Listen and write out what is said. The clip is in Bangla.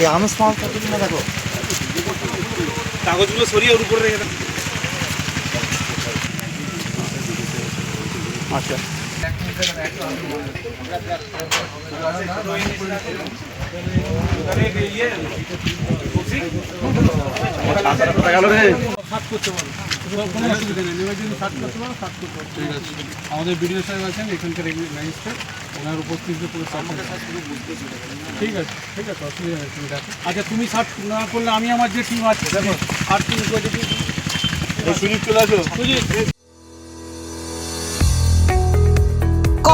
এই আনুষ মাল কতদিন দেখো কাগজগুলো সরিয়ে ওর উপরে রেখে দাও আছে। আমাদের বিডিও সাহেব আছেন এখানকার ম্যাজিস্ট্রেট। ওনার উপস্থিতিতে পুরো ঠিক আছে ঠিক আছে অসুবিধা নেই তুমি দেখো। আচ্ছা তুমি সার্চ না করলে আমি আমার যে টিম আছে দেখো। আর টিম সুজিত চলে আসো।